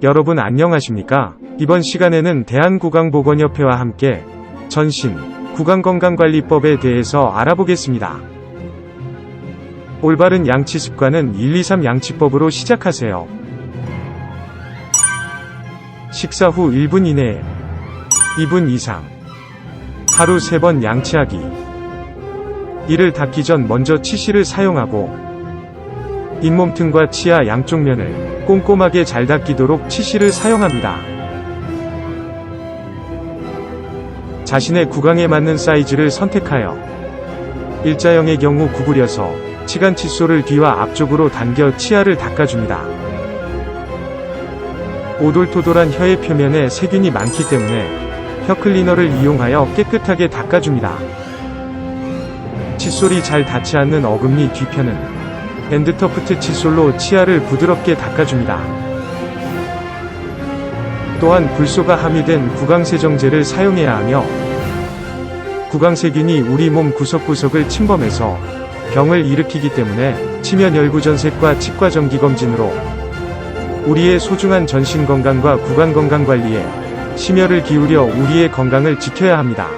여러분 안녕하십니까? 이번 시간에는 대한구강보건협회와 함께 전신 구강건강관리법에 대해서 알아보겠습니다. 올바른 양치 습관은 123 양치법으로 시작하세요. 식사 후 1분 이내에 2분 이상 하루 3번 양치하기 이를 닦기 전 먼저 치실을 사용하고 잇몸 틈과 치아 양쪽 면을 꼼꼼하게 잘 닦이도록 치실을 사용합니다. 자신의 구강에 맞는 사이즈를 선택하여 일자형의 경우 구부려서 치간 칫솔을 뒤와 앞쪽으로 당겨 치아를 닦아줍니다. 오돌토돌한 혀의 표면에 세균이 많기 때문에 혀 클리너를 이용하여 깨끗하게 닦아줍니다. 칫솔이 잘 닿지 않는 어금니 뒤편은 밴드터프트 칫솔로 치아를 부드럽게 닦아줍니다. 또한 불소가 함유된 구강세정제를 사용해야 하며 구강세균이 우리 몸 구석구석을 침범해서 병을 일으키기 때문에 치면열구전색과 치과정기검진으로 우리의 소중한 전신 건강과 구강 건강 관리에 심혈을 기울여 우리의 건강을 지켜야 합니다.